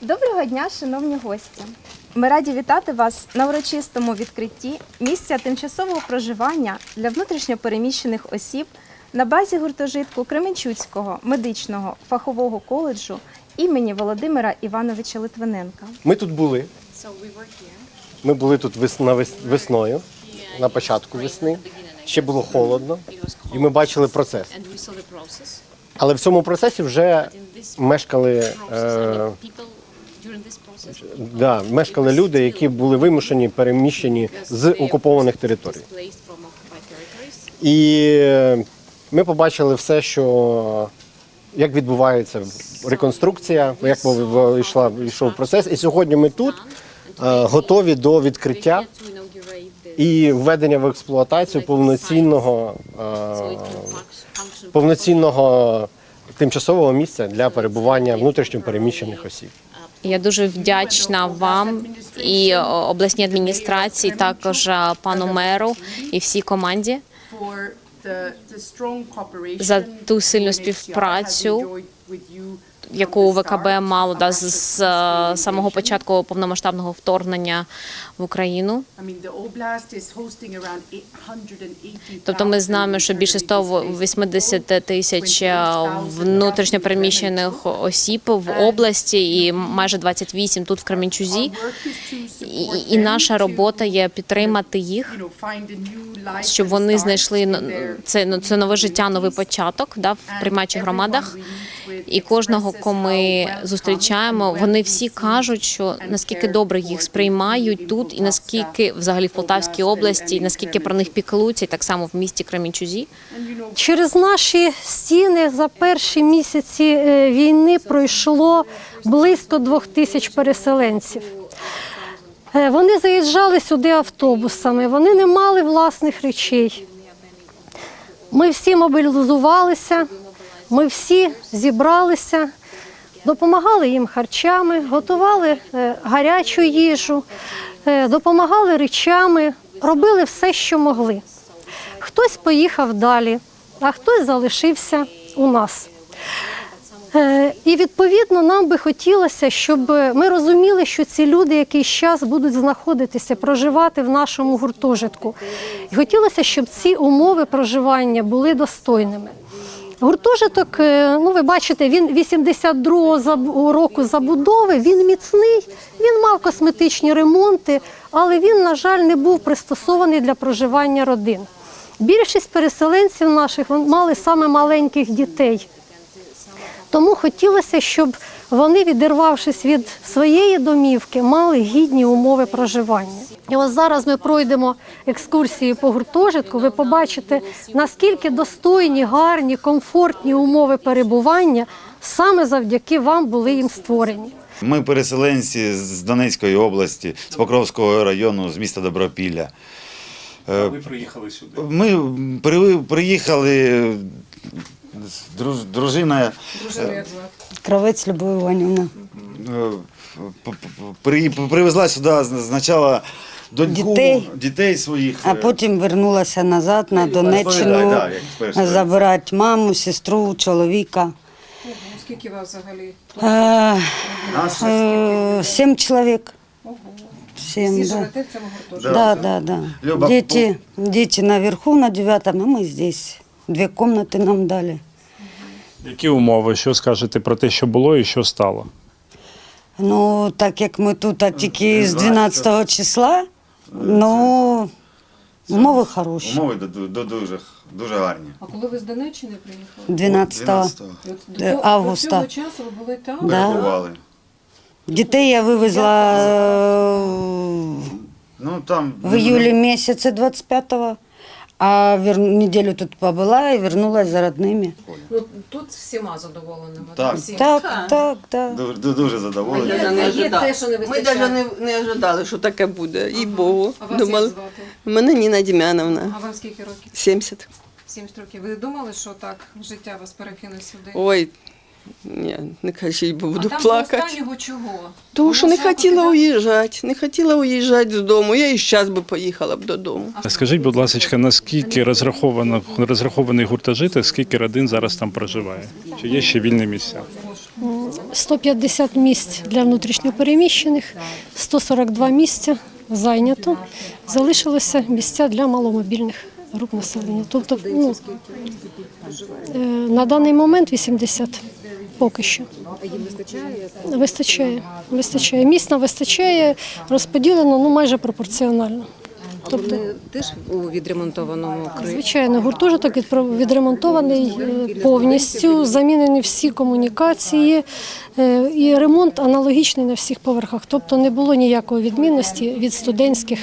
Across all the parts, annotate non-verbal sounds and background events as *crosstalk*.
Доброго дня, шановні гості! Ми раді вітати вас на урочистому відкритті місця тимчасового проживання для внутрішньопереміщених осіб на базі гуртожитку Кременчуцького медичного фахового коледжу імені Володимира Івановича Литвиненка. Ми тут були. Ми були тут весною, на початку весни. Ще було холодно, і ми бачили процес. Але в цьому процесі вже мешкали, е, да, мешкали люди, які були вимушені переміщені з окупованих територій. І е, ми побачили все, що як відбувається реконструкція, як йшла йшов процес. І сьогодні ми тут е, готові до відкриття і введення в експлуатацію повноцінного е, повноцінного тимчасового місця для перебування внутрішньопереміщених осіб. Я дуже вдячна вам і обласній адміністрації, також пану меру і всій команді За ту сильну співпрацю, яку ВКБ мало да, з, з е, самого початку повномасштабного вторгнення в Україну. I mean, the Oblast is hosting around 880,000 Тобто ми знаємо, що більше 180 тисяч е, внутрішньопереміщених осіб в області і майже 28 тут в Кременчузі. І, наша робота є підтримати їх. щоб вони знайшли це, ну, це нове життя, новий початок да, в приймаючих громадах. І кожного, кого ми зустрічаємо, вони всі кажуть, що наскільки добре їх сприймають тут, і наскільки взагалі в Полтавській області, і наскільки про них піклуються, так само в місті Кремінчузі. Через наші стіни за перші місяці е, війни пройшло близько двох тисяч переселенців. Е, Вони заїжджали сюди автобусами, вони не мали власних речей. Ми всі мобілізувалися, ми всі зібралися, допомагали їм харчами, готували е, гарячу їжу, е, допомагали речами, робили все, що могли. Хтось поїхав далі, а хтось залишився у нас. Е, І відповідно нам би хотілося, щоб ми розуміли, що ці люди якийсь час будуть знаходитися, проживати в нашому гуртожитку. І хотілося, щоб ці умови проживання були достойними. Гуртожиток, е, ну ви бачите, він 82-го року забудови, він міцний, він мав косметичні ремонти, але він, на жаль, не був пристосований для проживання родин. Більшість переселенців наших мали саме маленьких дітей. Тому хотілося, щоб вони, відірвавшись від своєї домівки, мали гідні умови проживання. І ось зараз ми пройдемо екскурсію по гуртожитку. Ви побачите, наскільки достойні, гарні, комфортні умови перебування саме завдяки вам були їм створені. Ми переселенці з Донецької області, з Покровського району, з міста Добропілля. Ви приїхали сюди. Ми приїхали, друж- дружина е, Кравець Любов Іванівна. е, при- привезла сюди спочатку доньку, Дітей. дітей своїх. А е, потім вернулася назад на Донеччину да, як забирати маму, сестру, чоловіка. Скільки вас взагалі? Е, Сім чоловік. Сім, да. в цьому гуртожитку? Да, да, да. Люба, Дети, дети наверху на девятом, а мы здесь. Две комнаты нам дали. Які умови? Що скажете про те, що було і що стало? Ну, так як ми тут а тільки з 12 числа, ну, умови хороші. умови ду- ду- дуже, дуже гарні. А коли ви з Донеччини приїхали? 12 12-го Е, До- августа. До цього часу ви були там? Да. перебували. Дітей я вивезла е, Ну, там, в июле месяце 25-го, а вер... неделю тут побыла и вернулась за родными. Ну, тут всіма задоволеними. Так. Всі. Так, так, так. Дуже, дуже задоволені. Є те, що не Ми навіть не, не ожидали, що таке буде. І Богу. А вас Думали. як звати? Мене Ніна Дім'яновна, А вам скільки років? 70. 70 років. Ви думали, що так життя вас перекине сюди? Ой, ні, не кажіть, бо буду а там плакати. до останнього чого? Тому що не хотіла кидати? уїжджати, не хотіла уїжджати з дому. Я і зараз би поїхала б додому. Скажіть, будь ласка, наскільки розраховано розрахований гуртожиток, скільки родин зараз там проживає? Чи є ще вільні місця? м, 150 місць для внутрішньопереміщених, 142 місця зайнято. Залишилося місця для маломобільних груп населення. Тобто, ну, е, на даний момент 80 поки що. їм Вистачає. Вистачає. Місць нам вистачає, розподілено ну, майже пропорціонально. Тобто, теж у відремонтованому звичайно, гуртожиток відремонтований е, повністю, замінені всі комунікації е, і ремонт аналогічний на всіх поверхах. Тобто не було ніякої відмінності від студентських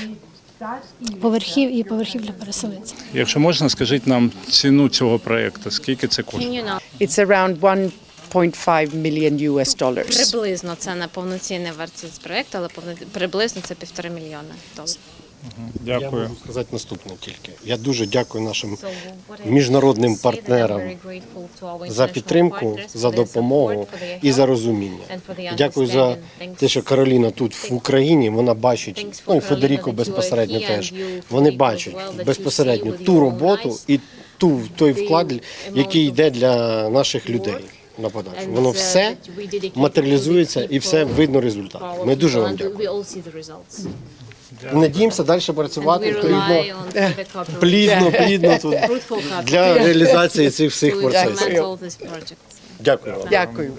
поверхів і поверхів для переселенців. Якщо можна, скажіть нам ціну цього проєкту, скільки це коштує? It's around 1.5 million US dollars. Приблизно це не повноцінна вартість проєкту, але повно- приблизно це півтора мільйона доларів. Я Дякую. можу сказати наступне тільки. Я дуже дякую нашим міжнародним партнерам за підтримку, за допомогу і за розуміння. and Дякую за те, що Кароліна тут в Україні, вона бачить, ну і Федеріко безпосередньо теж. Вони бачать безпосередньо ту роботу і ту той вклад, який йде для наших людей на подачу. Воно все матеріалізується і все видно результат. Ми дуже вам дякуємо. Надіємося далі працювати плідно, плідно, *laughs* плідно тут для реалізації цих всіх процесів. Дякую вам. Дякую.